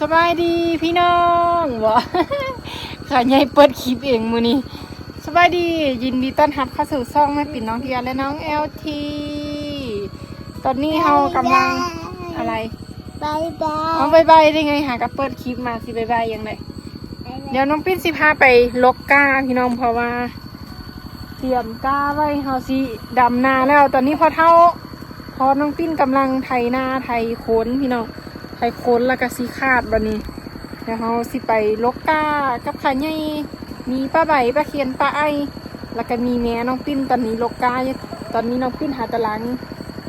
สบายดีพี่น้องวะขาใหญ่เปิดคลิปเองมือนี้สบายดียินดีต้อนรับเข้าสู่ช่องแม่ปิ่นน้องเทียและน้องเอลทีตอนนี้เรากำลังอะไรบายบายเอาบายบายได้ไงหากับเปิดคลิปมาสิบายบายยังไงเดี๋ยวน้องปิ้นสิพาไปลกก้าพี่น้องเพราะว่า เตรียมก้าไว้เฮาสิดำนาแล้ว ตอนนี้พอเท่าพอน้องปิ้นกำลังไถนาไถโคนพี่น้อง ไถโคนแล้วก็สีขาดบันนี้เดี๋ยวเราสิไปลกกากับขาใหญ่มีป้าใบป้าเคียนป้าไอแล้วก็มีแม่น้องปิ้นตอนนี้ลกกาตอนนี้น้องปิ้นหาตะลัง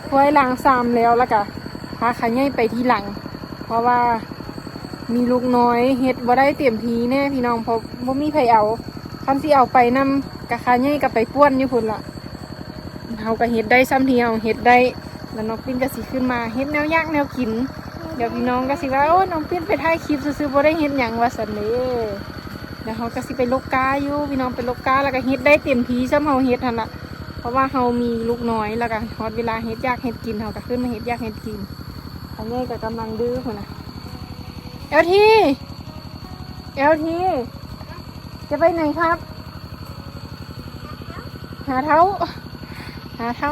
ไว้ล้างซามแล้วแล้วก็พาขาใหญ่ไปที่หลัง เพราะว่ามีลูกน้อยเฮ็ดบ่ได้เต็มทีแน่พี่น้องเพราะบ่มีไผเอาคันสิเอาไปนำกะขาใหญ่ก็ไปป้วนอยู่พุ่นละเฮาก็เฮ็ดได้ซ้ำเทียวเฮ็ดได้แล้วน้องปิ้นก็สิขึ้นมาเฮ็ดแนวยากแนวกิน เดี๋ยวพี่น้องก็สิว่าโอ้น้องปิ้นไปถ่ายคลิปซื้อๆบ่ได้เฮ็ดหยังว่าซั่นเด้เดี๋ยวเฮาก็สิไปลกกาอยู่พี่น้องไปลกกาแล้วก็เฮ็ดได้เต็มที่ซ้ำเฮาเฮ็ดหั่นล่ะเพราะว่าเฮามีลูกน้อยแล้วก็ฮอดเวลาเฮ็ดยากเฮ็ดกินเฮาก็ขึ้นมาเฮ็ดยากเฮ็ดกินอันนี้ก็กำลังดื้อพุ่นน่ะเอลทีเอลทีจะไปไหนครับ หาเท้าหาเท้า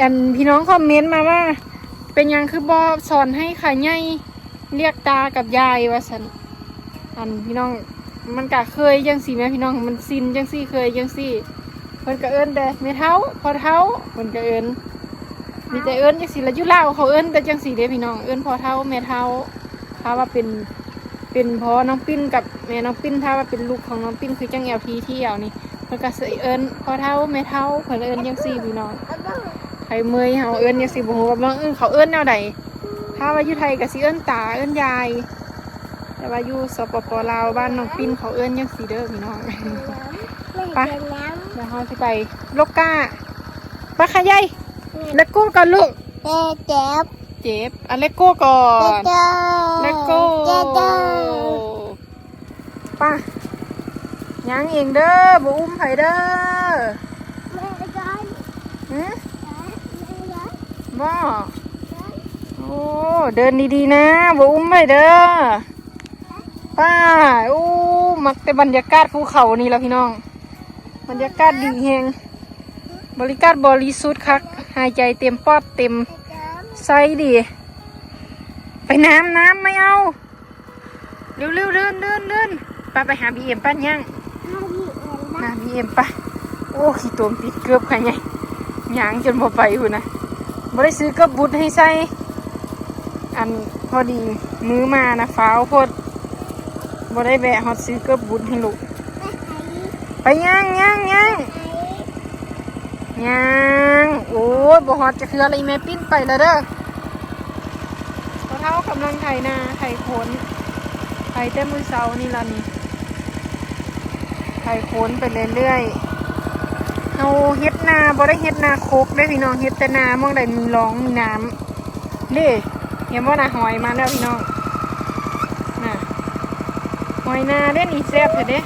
อันพี่น้องคอมเมนต์มาว่า เป็นยังคือบอสอนให้ขาใหญ่เรียกตากับยายว่าสันอันพี่น้องมันกะเคยจังสี่แม่พี่น้องมันซินจังสี่เคยจังสี่คนก็เอินแต่ไม่เท้าพอเท้าเพิ่นก็เอินมีแต่เอินจังสี่ละยุลาเขาเอินแต่จังสี่เด้พี่น้องเอินพอเท้าแม่เท้าถ้าว่าเป็นเป็นพอน้องปิ้นกับแม่น้องปิ้นถ้าว่าเป็นลูกของน้องปิ้นคือจังแอลพีที่เอานี่เพิ่นก็สิเอินพอเท้าแม่เท้าเพิ่นเอินจังสี่พี่น้อง ไทยเมยเฮาเอิ้นยังสิบ่ฮู้ว่าบางเอิ้นเขาเอิ้นแนวใดถ้าว่าอยู่ไทยก็สิเอิ้นตาเอิ้นยาย แต่ว่าอยู่สปปลาวบ้านน้องปิ้นเขาเอิ้นยังสิเด้อพี่น้องไปไปน้เดี๋ยวเฮาสิไปลกกาไปค่ะยายำเลโก้ก่อนลูกเจ๊เจ็บเจ็บอันเลโก้ก่อเจ๊นเจ้าเลโก้เจ๊เจ้าไป้ายังเองเด้อบ่อุ้มไผเด้อแม่ย้อนหึแม่ย้อน บ่โอ้เดินดีๆนะบ่อุ้มไผเด้อป้าอู้มักแต่บรรยากาศภูเขานี่แหละพี่น้อง บรรยากาศดีแฮงบริการบริสุทธิ์คักหายใจเต็มปอดเต็มไส้ดี ไปน้ำน้ำไม่เอาเร็วเร็วเดินเดินเดินป้าไปหาบีเอ็มป้ายังหาบีเอ็มป้าโอ้ขี้ตัวมติดเกือบค่ะไงยางจนบ่ไปหุ่นนะ บ่ได้ซื้อกับบุตรให้ใส่อันพอดีมือมานะฟ้าวพดบ่ได้แบะฮอดซื้อกือบบุญให้ลูกไปย่างย่างย่างย่างโอ้ยบ่ฮอดจะคืออะไรแม่ปิ้นไปแล้วเด้อพอเท่ากำลังไถนาไถโคนไถแต่มือเสานี่ล่ะนี่ไถโคนไปเรื่อยๆเอาเฮ็ด นาบ่ได้เฮ็ดนาโคกได้พี่น้องเฮ็ดแต่นามองใดมีรองมีน้ำนี่เห็นว่านาหอยมาแล้วพี่น้องน่ะหอยนาเด้นี่แซ่บเถอะเด้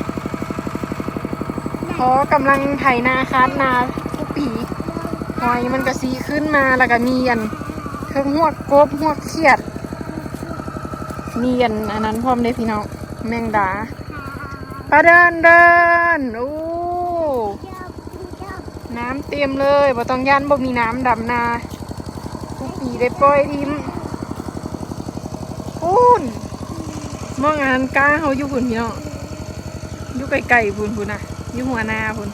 พอกำลังไถนาคาดนาทุกปีหอยมันก็สีขึ้นมาแล้วก็มีอันเครื่องหัวกกบหัวกเขียด มีอันอันนั้นพร้อมเด้พี่น้องแมงดาปลาเดินเดินโอ้น้ำเต็มเลยบ่ต้องยันบ่มีน้ำดำนาทุกปีได้ปล่อยทิมปูนมองงานกล้าเขาอยู่พุ่นพี่น้องอยู่ไกลๆพุ่นพุ่นน่ะอยู่หัวนาพุ่น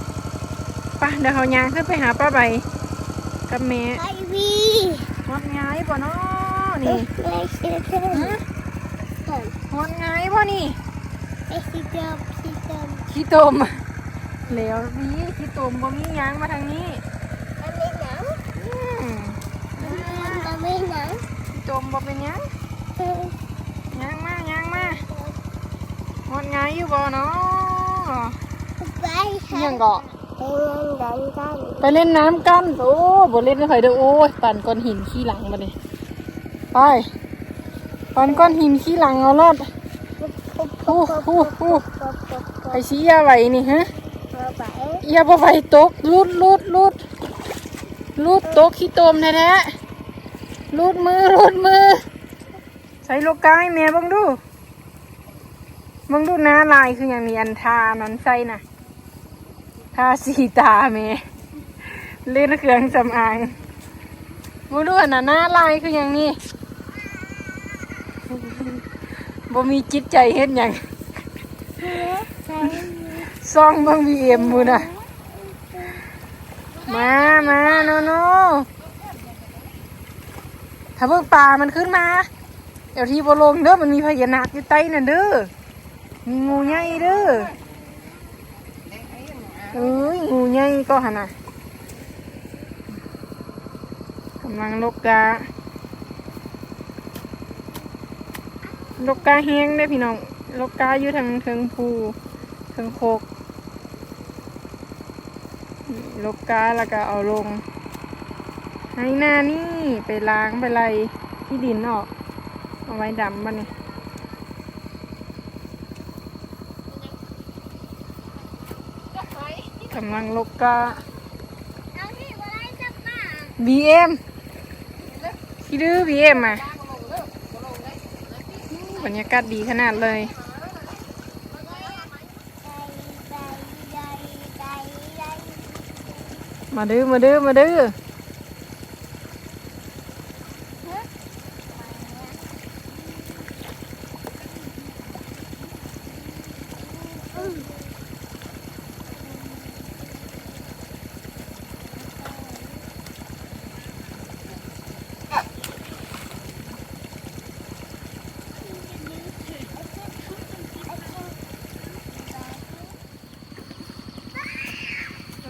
ไป่ะเดี๋ยวเขายางขึ้นไปหาป้าใบกับแม่ไอวีฮอดง่ายป่ะเนาะนี่แม่ชื่อเธอฮะฮอดง่ายป่ะนี่ไอซีเจ้าพี่เจ้าขี้ตม แล้วมีขี้ตมบ่มีหยางมาทางนี้อันนี้หนังอืมอันนี้หนังขี้ตมบ่เป็นหยังเออหยางมาหยางมาฮอดง่ายอยู่บ่เนาะไปอิหยังก็ไปเล่นดันกันไปเล่นน้ำกันโอ้บ่เล่นไม่ค่อยเด้อโอ้ยปั่นก้อนหินขี้หลังมาเลยไปปั่นก้อนหินขี้หลังเอารอดฮู้ฮู้ฮู้ไปชี้ยาไหวนี่ฮะไป อย่าบ่ไหวตกลุดลุดลุดลุดตกขี้ตมแท้ๆลุดมือลุดมือ ใส่โลกาให้แม่เบังดูเบังดูหน้าลายคืออย่างนี้อันทานั้นใส่น่ะทาสีตาแม่เล่นเครื่องสำอางเบังดูอันน่ะหน้าลายคืออย่างนี้บ่มีจิตใจเฮ็ดหยังใส่ ซ่องบิ่งบีเอ็มมูน่ะมามาโนโนถ้าเบิ่งปลามันขึ้นมา เดี๋ยวที่บลงเด้อมันมีพญานาคอยู่ใต้น่ะเด้อมีงูใหญ่เด้อเอ้ยงูใหญ่ก็หันน่ะกำลังลกกาลกกาแห้งได้พี่น้องลกกาอยู่ทางเทิงภูเทิงโคก ลบก้าแล้วก็เอาลง ให้หน้านี่ไปล้างไปไล่ที่ดินออกเอาไว้ดำบ้านี่กำลังลบกาเอาที่บ่ได้จับมา BM ที่ดื้อ BM อะบรรยากาศดีขนาดเลย มาดื้อมาดื้อมาดื้อ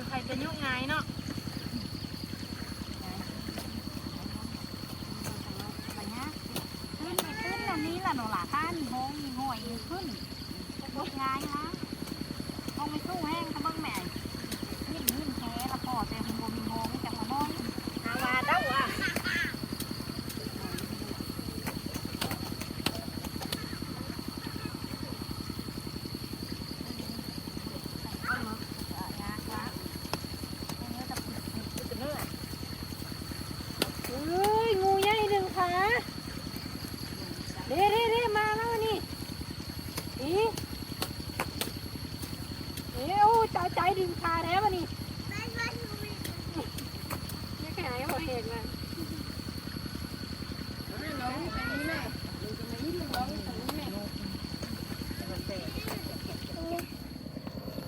ใครจะยุ่งไงเนาะ ขึ้นไปขึ้นอันนี้ล่ะหนูหล่ะท่านโฮงมีห่วยขึ้นบดง่ายนะมองไม่สู้แห้งเขาเบิ่งแม่ยิ่งยิ่งแค่ละพอแต่มันบ่มีโฮงจังมาน้องนาวาเด้าอะเนื้อ เอ้ย งูใหญ่หนึ่งขาเด้เด้เด้มาแล้วนี่อีเอ้วใจใจดึงขาแล้วมานี่นี่แค่ไหนก็บ่เห็นเลย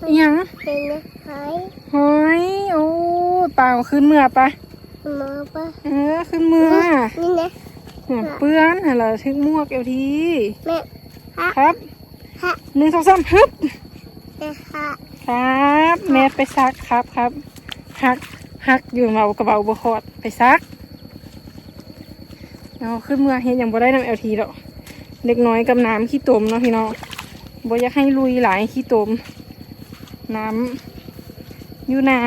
อิหยัง เป็นไข่ หอยโอ้เปล่า ขึ้นเมื่อปะมาปะเออขึ้นเมื่อนี่นะหัวเปื้อนหันเราทึกมวกเอวทีแม่ฮะครับฮะหนึ่งสองสามฮึบแม่ฮะครับ แม่ไปซักครับครับฮักฮักอยู่เรากระเป๋าบคอดไปซักเอาขึ้นเมื่อเห็นอย่างบ่ได้น้ำเอลทีหรอกเด็กน้อยกับน้ำขี้ตมเนาะพี่น้องบ่อยากให้ลุยหลายขี้ตม น้ำอยู่นา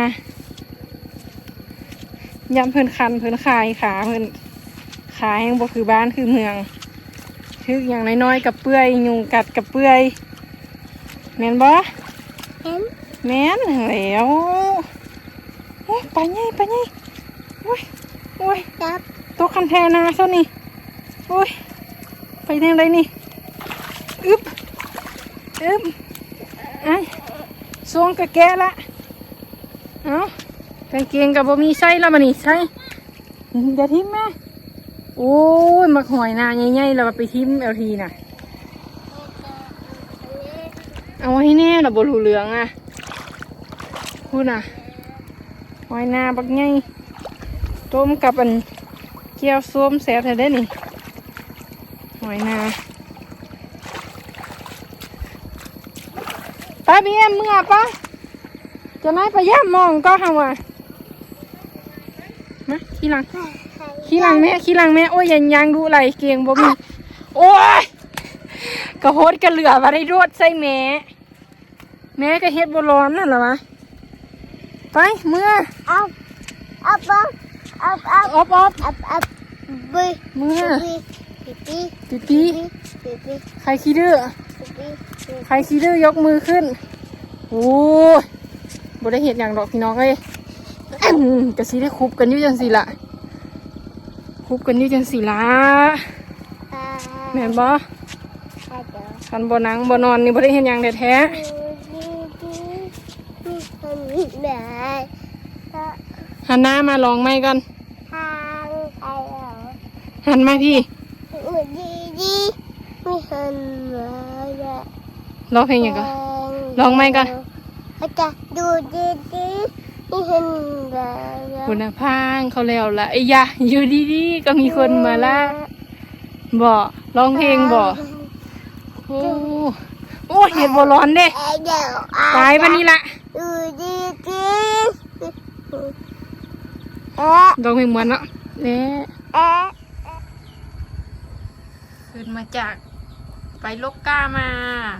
ยันเพิ่นคันเพิ่นคายขาเพิ่นขาแห้งบ่คือบ้านคือเมืองทึกอย่างน้อยๆกับเปื่อยยุงกัดกับเปื่อยแม่นบ่เห็นแม่นแล้วโอ้ยไปไงไปไงโอ้ยโอ้ยจับตัวคันแทนาซะนี่โอ้ยไปทางใดนี่อึบอึบไอ้ซวงกะแกะละเอา กางเกงกับบ่มีไส้แล้วมานี่ใส่เดี๋ยวทิมแม่โอ้ยมักหอยนาใหญ่ๆแล้วมาไปทิมเอลทีน่ะ เอาไว้ให้แน่ระบบหูเหลืองอะพูดน่ะหอยนาบักไงต้มกับอันเกี๊ยวส้มแซ่บแท้ได้นี่หอยนาไปเบียมเมื่อปะจะนายไปย่ามองก็หาว่ามา ขี้หลังไข่ขี้หลังแม่ ขี้หลังแม่ โอ้ยยังยังดูไหลเกียงบ่มี โอ้ยกระโหดกระเหลือมาได้รวดใส่แม่ แม่ก็เฮ็ดบร้อนนั่นเหรอวะ ไปเมื่อเอาเอาปะเอาเอาออบออบเอาเอาบีเมื่อบีบีปีปีบีบีใครขี้ดื้อบีใครขี้ดื้อยกมือขึ้น โอ้ยบ่ได้เห็ดอย่างดอกพี่น้องเอ้ยอื้อหือ กะสิได้คุบกันอยู่จังสิละคุบกันอยู่จังสิละแม่นบ่คันบ่นังบ่นอนนี่บ่ได้เห็นยังแท้หันหน้ามาลองไม่กันหันมาพี่อุดีดีมีหันมาแบบร้องเพลงหยังก็ลองไหมก่อนดูดีดี มีหันแบบคุณภาพเขาแล้วละไอ้ยะอยู่ดีๆก็มีคนมาละบ่ร้องเพลงบ่โอ้โอ้เห็ดบ่ร้อนเด้เอ้ยเดี๋ยวตายปะนี่ละดูดีดีเอ๊ะร้องเพลงเหมือนเนาะเอ๊ะเอ๊ะขึ้นมาจากไปลกก้ามา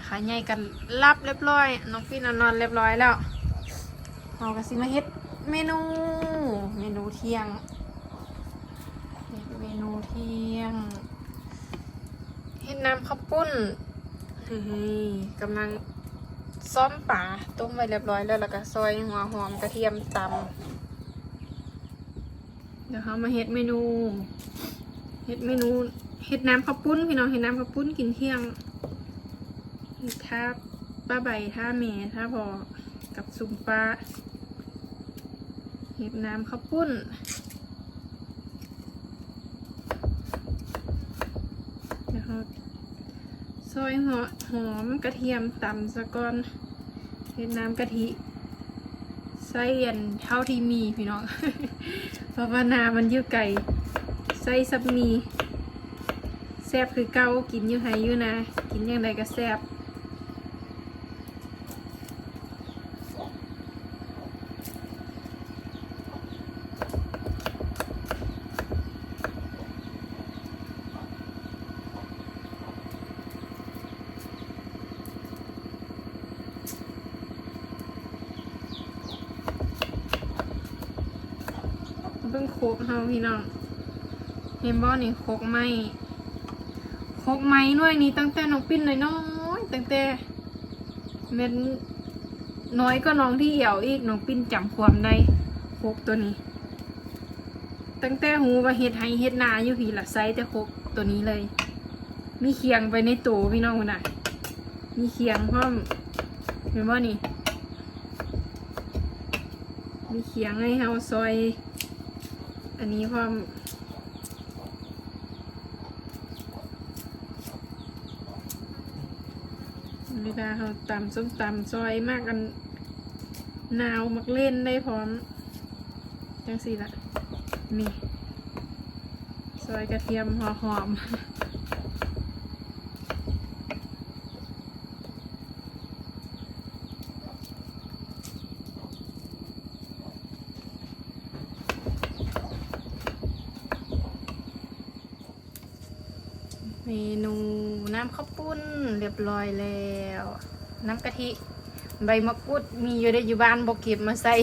ขาใหญ่กันรับเรียบร้อย น้องพี่นอนนอนเรียบร้อยแล้ว เอากระสิมาเฮ็ดเมนู เมนูเที่ยงเฮ็ดเมนูเที่ยงเฮ็ดน้ำข้าวปุ้นเฮ้ยกำลังซ้อมป่าต้มไว้เรียบร้อยแล้วแล้วก็ซอยหัวหอมกระเทียมตำเดี๋ยวเขามาเฮ็ดเมนูเฮ็ดเมนูเฮ็ดน้ำข้าวปุ้นพี่น้องเฮ็ดน้ำข้าวปุ้นกินเที่ยงท่าป้าใบท่าเมท่าพอกับซุมปลา เฮ็ดน้ำข้าวปุ้นเดี๋ยวเขาซอยหัวหอมกระเทียมตำสะก่อนเฮ็ดน้ำกะทิใส่อันเท่าที่มีพี่น้องเพราะว่านามันอยู่ไกลใส่ซับมีแซบคือเก่ากินอยู่ไฮอยู่นะกินย่างไรก็แซบเบิ่งโคกเฮา พี่น้องเห็นบ่นี่โคกไม้โคกไม้น่วยนี้ตั้งแต่น้องปิ้นเลยน้อยตั้งแต่เม็ดน้อยก็น้องที่เหี่ยวอีกน้องปิ้นจำความได้โคกตัวนี้ ตั้งแต่หูว่าเฮ็ดไห้เฮ็ดนาอยู่พี่ละไซส์แต่โคกตัวนี้เลย มีเคียงไปในตัวพี่น้องคนน่ะมีเคียงพร้อมเห็นบ่นี่มีเคียงให้เฮาซอย อันนี้พร้อมเวลาเขาตำส้มตำซอยมากกันหนาวมักเล่นได้พร้อมจังสี่ละนี่ ซอยกระเทียมหัวหอมเมนูน้ำข้าวปุ้นเรีย บร้อยแล้ว น้ำกะทิ ใบมะกรูดมีอยู่ได้อยู่บ้านบอกเก็บมาใส่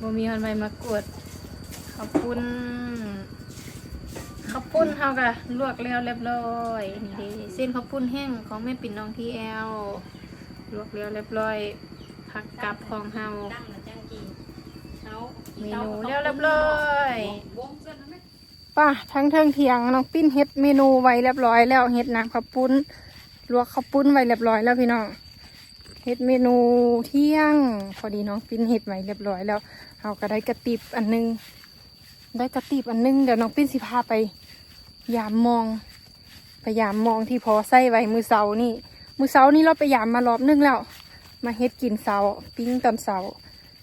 บ่มีคนใบมะกรูดข้าวปุ้นข้าวปุ้นเฮาก็ลวกแล้วเรียบร้อยนี่เด้เส้นข้าวปุ้นแห้งของแม่ปิ่นน้องที่แอลลวกแล้วเรียบร้อยผักกับของเฮาเช้าเมนูแล้วเรียบร้อยวงเส้นนั้นไหมป่ะทั้งเทิงเทียงน้องปิ้นเฮ็ดเมนูไว้เรียบร้อยแล้วเฮ็ดน้ำข้าวปุ้น ลวกข้าวปุ้นไว้เรียบร้อยแล้วพี่น้องเฮ็ดเมนูเที่ยง พอดีน้องปิ้นเฮ็ดไว้เรียบร้อยแล้วเราก็ได้กระติบอันนึง ได้กระติบอันนึงเดี๋ยวน้องปิ้นสิพาไป ยามมองไปยามมองที่พอใส่ไว้มือเสานี่ มือเสานี่เราไปยามมารอบนึงแล้ว มาเฮ็ดกินเสาปิ้งตอนเสา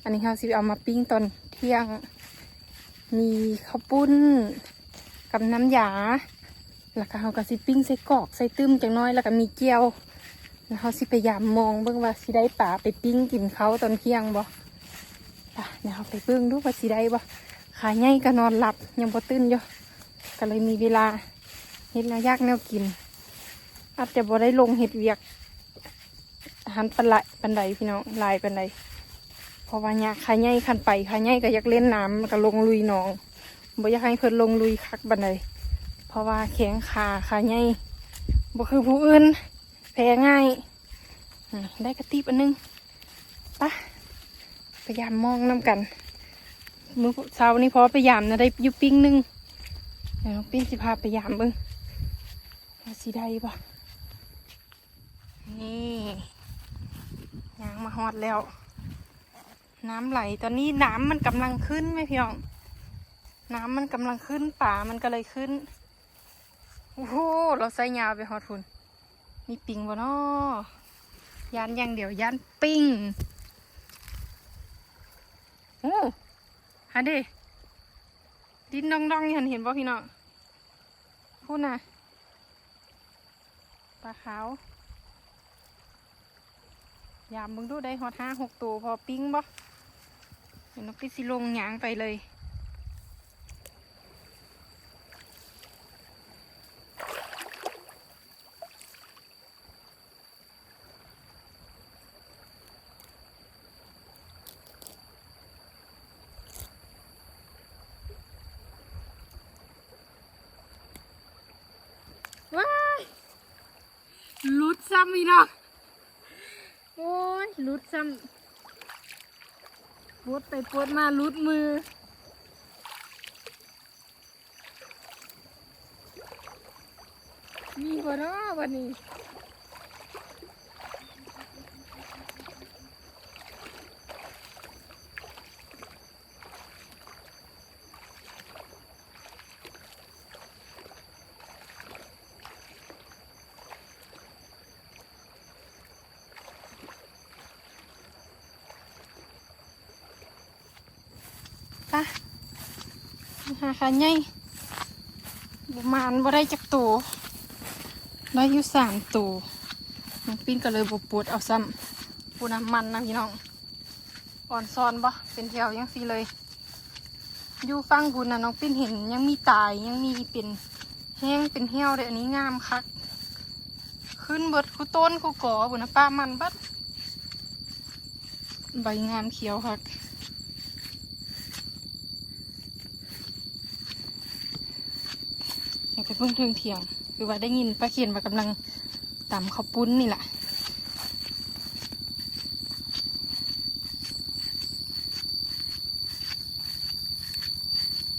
อันนี้เราสิเอามาปิ้งตอนเที่ยง มีข้าวปุ้น กับน้ำยา แล้วก็เขาก็สิปิ้งใส่กอกใส่ตื้มจังน้อยแล้วก็มีเกี๊ยวแล้วเขาสิไปยามมองเบิ่งว่าสิได้ป่าไปปิ้งกินเขาตอนเที่ยงบ่ป่ะเดี๋ยวเราไปเบิ่งดูว่าสิได้บ่ขาใหญ่ก็นอนหลับยังบ่ตื่นอยู่ก็เลยมีเวลาเฮ็ดแนวยากแนวกิน อาจจะบ่ได้ลงเฮ็ดเวียกหารปันไหลปันใดพี่น้องลายปันใดเพราะว่าเนี่ยขาใหญ่ขันไปขาใหญ่ก็อยากเล่นน้ำก็ลงลุยหนองบ่อยากให้เพิ่นลงลุยคักบันได เพราะว่าแข็งขาขาใหญ่บ่คือผู้อื่นแพ้ง่ายได้กระติบอันนึงปะพยายามมองน้ำกันมื้อเช้านี้พอพยายามนะได้ยุปิ้งนึงเดี๋ยวปิ้งสิพาพยายามเบิ่งว่าสีได้ปะนี่ยางมาฮอดแล้ว น้ำไหลตอนนี้น้ำมันกำลังขึ้นไหมพี่น้อง น้ำมันกำลังขึ้นป่ามันก็เลยขึ้น โอ้โหเราใส่ยาวไปฮอดพุ่นมีปิงบ่นอยานอย่างเดียวยานปิงโอ้ฮะดิดินดองดองๆนี่หันเห็นบ่พี่น้องพูดนะปลาขาวยามมึงดูได้ฮอดห้าหกตัวพอปิ้งบ่เห็นนกปิสิลงหยางไปเลย ว้าย ลุดซ้ำอีกเนาะโอ้ยลุดซ้ำปวดไปปวดมาลุดมือมีบ่เนาะวันนี้ หาขาใหญ่บุมานบ่ได้จักตัวได้อยู่สามตัวน้องปิ้นก็เลยบปวดเอาซ้ำปูน้ำมันนะพี่น้อง อ่อนซ้อนบ่เป็นแถวยังสีเลย อยู่ฟังคุณนะน้องปิ้นเห็นยังมีตายยังมีเป็นแห้งเป็นเหี่ยวเลยอันนี้งามคัก ขึ้นเบิดคูต้นคูก่อบุนะป้ามันบัดใบงามเขียวคัก อยไปเพิ่งถึงเถียง คือว่าได้ยินป้าเขียนว่ากำลังตำข้าวปุ้นนี่แหละ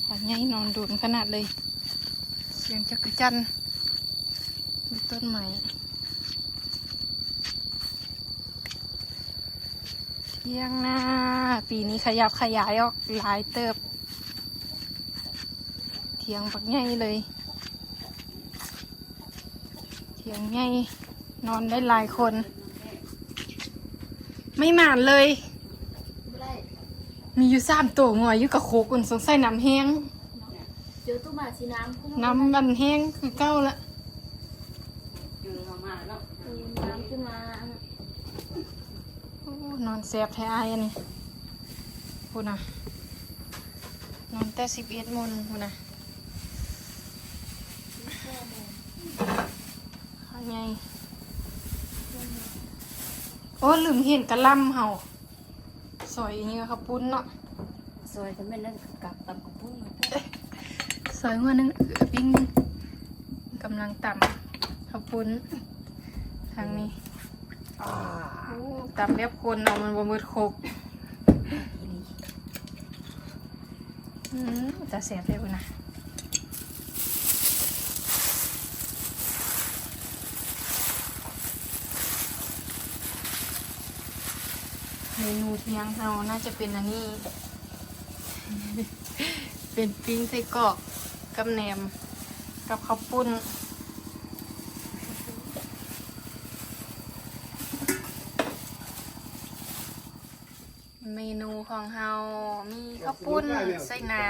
ขอใหญ่นอนโดนขนาดเลย เสียงจักรจันมีต้นไม้เที่ยงหน้า ปีนี้ขยับขยายออกหลายเติบ เทียงบักใหญ่เลย เทียงใหญ่นอนได้หลายคน ไม่หมานเลย มีอยู่สามตัวงอยอยู่กับโคกุนสงสัยน้ำแห้งเจอตู้มาสีน้ำน้ำมันแห้งคือเก้าละอยู่มามาเนาะน้ำขึ้นมาโอ้นอนแสบแท้อายอันนี้พูดนะนอนแต่สิบเอ็ดโมงพูดนะข้างไง โอ้ลืมเห็นกระหลำเห่าสอยอย่างเงี้ยครับปุ้นเนาะซอยจะไม่นั่นกับตำกับปุ้งสอยหัวหนึงเออปิ้งหนึงกำลังต่ำข้าวปุ้นทางนี้โอ้ต่ำเรียบคนเอามันบมืดโคกอืมจะเสียบเลยบุนะ เมนูเที่ยงเราน่าจะเป็นอันนี้ เป็นปิ้งไส้กรอกกับแหนม กับข้าวปุ้นเมนูของเฮามีข้าวปุ้นไส้น้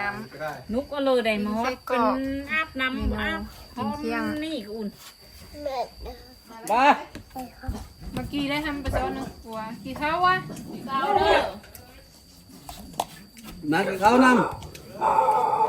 นุกก็เลยได้หมไส้ดกรอกเป็นอาบน้ำอาบกินเที่ยงนี่อุ่นเม็ดนะมาำเมื่อกี้ได้ทำไปซ้อนหนึ่งหัวกี่ข้าววะเอาเด้อ นัดเขานำ